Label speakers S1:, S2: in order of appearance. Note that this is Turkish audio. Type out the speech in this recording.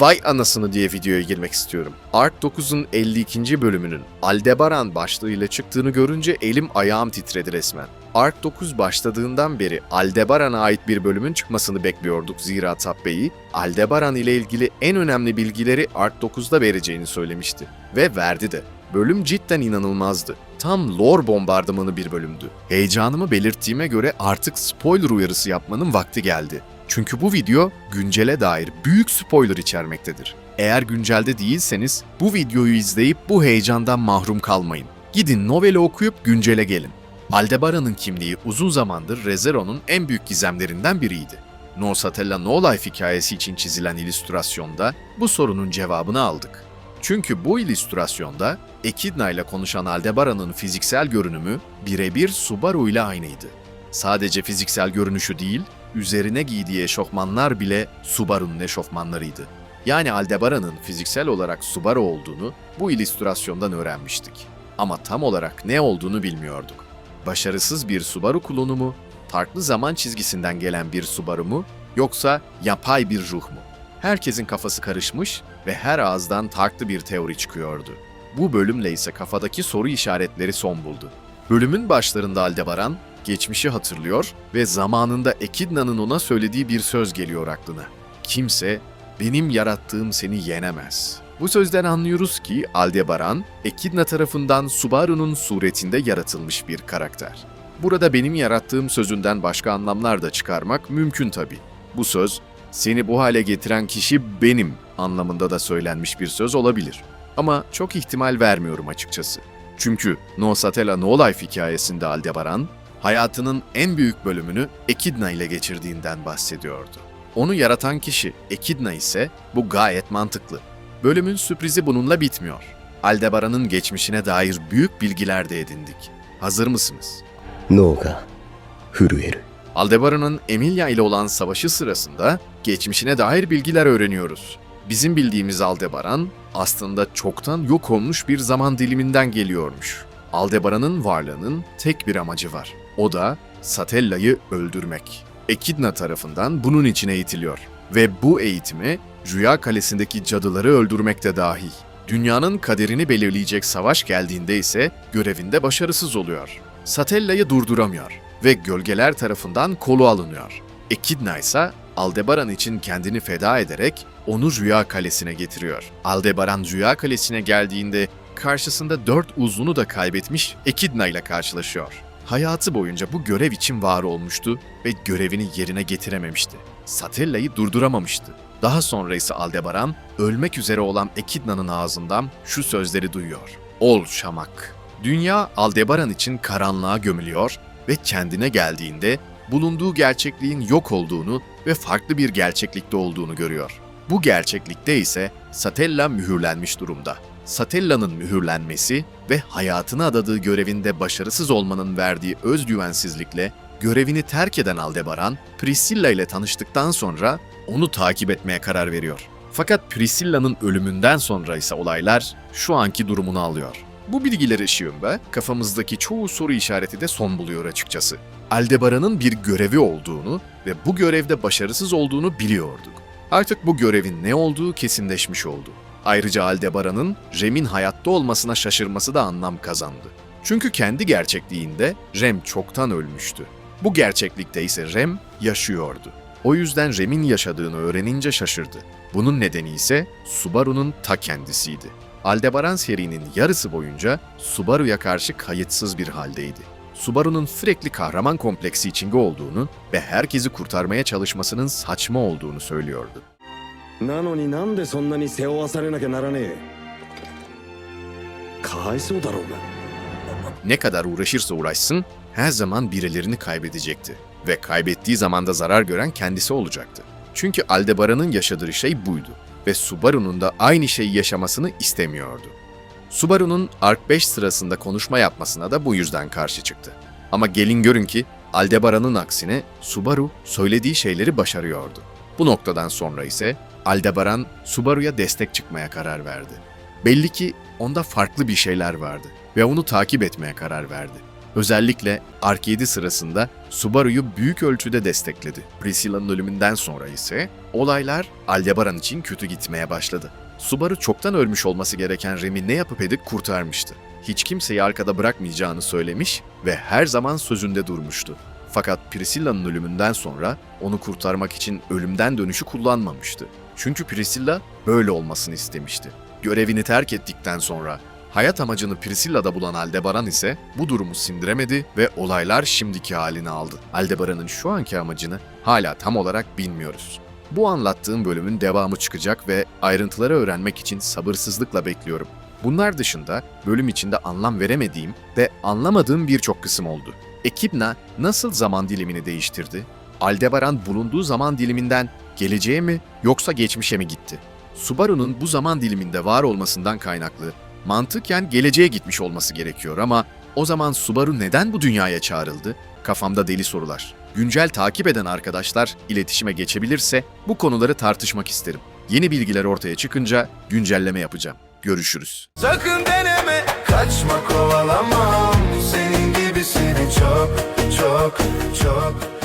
S1: Vay anasını diye videoya girmek istiyorum. Ark 9'un 52. bölümünün Aldebaran başlığıyla çıktığını görünce elim ayağım titredi resmen. Ark 9 başladığından beri Aldebaran'a ait bir bölümün çıkmasını bekliyorduk zira Tabbe'yi Aldebaran ile ilgili en önemli bilgileri Ark 9'da vereceğini söylemişti. Ve verdi de. Bölüm cidden inanılmazdı. Tam lore bombardımanı bir bölümdü. Heyecanımı belirttiğime göre artık spoiler uyarısı yapmanın vakti geldi. Çünkü bu video güncele dair büyük spoiler içermektedir. Eğer güncelde değilseniz bu videoyu izleyip bu heyecandan mahrum kalmayın. Gidin noveli okuyup güncele gelin. Aldebaran'ın kimliği uzun zamandır Rezero'nun en büyük gizemlerinden biriydi. No Satella No Life hikayesi için çizilen illüstrasyonda bu sorunun cevabını aldık. Çünkü bu illüstrasyonda Ekidna ile konuşan Aldebaran'ın fiziksel görünümü birebir Subaru ile aynıydı. Sadece fiziksel görünüşü değil, üzerine giydiği eşofmanlar bile Subaru'nun eşofmanlarıydı. Yani Aldebaran'ın fiziksel olarak Subaru olduğunu bu illüstrasyondan öğrenmiştik. Ama tam olarak ne olduğunu bilmiyorduk. Başarısız bir Subaru klonu mu, farklı zaman çizgisinden gelen bir Subaru mu, yoksa yapay bir ruh mu? Herkesin kafası karışmış ve her ağızdan farklı bir teori çıkıyordu. Bu bölümle ise kafadaki soru işaretleri son buldu. Bölümün başlarında Aldebaran, geçmişi hatırlıyor ve zamanında Ekidna'nın ona söylediği bir söz geliyor aklına. Kimse benim yarattığım seni yenemez. Bu sözden anlıyoruz ki Aldebaran, Ekidna tarafından Subaru'nun suretinde yaratılmış bir karakter. Burada benim yarattığım sözünden başka anlamlar da çıkarmak mümkün tabi. Bu söz, seni bu hale getiren kişi benim anlamında da söylenmiş bir söz olabilir. Ama çok ihtimal vermiyorum açıkçası. Çünkü No Satella No Life hikayesinde Aldebaran, hayatının en büyük bölümünü Ekidna ile geçirdiğinden bahsediyordu. Onu yaratan kişi Ekidna ise bu gayet mantıklı. Bölümün sürprizi bununla bitmiyor. Aldebaran'ın geçmişine dair büyük bilgiler de edindik. Hazır mısınız?
S2: Noga, furueru.
S1: Aldebaran'ın Emilia ile olan savaşı sırasında geçmişine dair bilgiler öğreniyoruz. Bizim bildiğimiz Aldebaran aslında çoktan yok olmuş bir zaman diliminden geliyormuş. Aldebaran'ın varlığının tek bir amacı var. O da Satella'yı öldürmek. Ekidna tarafından bunun için eğitiliyor. Ve bu eğitimi Rüya Kalesi'ndeki cadıları öldürmek de dahil. Dünyanın kaderini belirleyecek savaş geldiğinde ise görevinde başarısız oluyor. Satella'yı durduramıyor ve gölgeler tarafından kolu alınıyor. Ekidna ise Aldebaran için kendini feda ederek onu Rüya Kalesi'ne getiriyor. Aldebaran Rüya Kalesi'ne geldiğinde karşısında dört uzunu da kaybetmiş Ekidna ile karşılaşıyor. Hayatı boyunca bu görev için var olmuştu ve görevini yerine getirememişti. Satella'yı durduramamıştı. Daha sonra ise Aldebaran, ölmek üzere olan Ekidna'nın ağzından şu sözleri duyuyor. Ol Şamak. Dünya Aldebaran için karanlığa gömülüyor ve kendine geldiğinde bulunduğu gerçekliğin yok olduğunu ve farklı bir gerçeklikte olduğunu görüyor. Bu gerçeklikte ise Satella mühürlenmiş durumda. Satella'nın mühürlenmesi ve hayatını adadığı görevinde başarısız olmanın verdiği özgüvensizlikle görevini terk eden Aldebaran, Priscilla ile tanıştıktan sonra onu takip etmeye karar veriyor. Fakat Priscilla'nın ölümünden sonra ise olaylar şu anki durumunu alıyor. Bu bilgiler ışığında kafamızdaki çoğu soru işareti de son buluyor açıkçası. Aldebaran'ın bir görevi olduğunu ve bu görevde başarısız olduğunu biliyorduk. Artık bu görevin ne olduğu kesinleşmiş oldu. Ayrıca Aldebaran'ın Rem'in hayatta olmasına şaşırması da anlam kazandı. Çünkü kendi gerçekliğinde Rem çoktan ölmüştü. Bu gerçeklikte ise Rem yaşıyordu. O yüzden Rem'in yaşadığını öğrenince şaşırdı. Bunun nedeni ise Subaru'nun ta kendisiydi. Aldebaran serinin yarısı boyunca Subaru'ya karşı kayıtsız bir haldeydi. Subaru'nun sürekli kahraman kompleksi içinde olduğunu ve herkesi kurtarmaya çalışmasının saçma olduğunu söylüyordu.
S3: なのになんでそんなに背負わされなきゃならねえかわいそうだろうが
S1: Ne kadar uğraşırsa uğraşsın her zaman birilerini kaybedecekti ve kaybettiği zaman da zarar gören kendisi olacaktı. Çünkü Aldebaran'ın yaşadığı şey buydu ve Subaru'nun da aynı şeyi yaşamasını istemiyordu. Subaru'nun Ark 5 sırasında konuşma yapmasına da bu yüzden karşı çıktı. Ama gelin görün ki Aldebaran'ın aksine Subaru söylediği şeyleri başarıyordu. Bu noktadan sonra ise Aldebaran Subaru'ya destek çıkmaya karar verdi. Belli ki onda farklı bir şeyler vardı ve onu takip etmeye karar verdi. Özellikle Ark 7 sırasında Subaru'yu büyük ölçüde destekledi. Priscilla'nın ölümünden sonra ise olaylar Aldebaran için kötü gitmeye başladı. Subaru çoktan ölmüş olması gereken Rem'i ne yapıp edip kurtarmıştı. Hiç kimseyi arkada bırakmayacağını söylemiş ve her zaman sözünde durmuştu. Fakat Priscilla'nın ölümünden sonra onu kurtarmak için ölümden dönüşü kullanmamıştı. Çünkü Priscilla böyle olmasını istemişti. Görevini terk ettikten sonra hayat amacını Priscilla'da bulan Aldebaran ise bu durumu sindiremedi ve olaylar şimdiki halini aldı. Aldebaran'ın şu anki amacını hala tam olarak bilmiyoruz. Bu anlattığım bölümün devamı çıkacak ve ayrıntıları öğrenmek için sabırsızlıkla bekliyorum. Bunlar dışında bölüm içinde anlam veremediğim ve anlamadığım birçok kısım oldu. Ekibna nasıl zaman dilimini değiştirdi? Aldebaran bulunduğu zaman diliminden geleceğe mi yoksa geçmişe mi gitti? Subaru'nun bu zaman diliminde var olmasından kaynaklı Mantıken geleceğe gitmiş olması gerekiyor ama o zaman Subaru neden bu dünyaya çağrıldı? Kafamda deli sorular. Güncel takip eden arkadaşlar iletişime geçebilirse bu konuları tartışmak isterim. Yeni bilgiler ortaya çıkınca güncelleme yapacağım. Görüşürüz.
S4: Sakın deneme, kaçma kovalamam. Senin gibisini çok, çok, çok.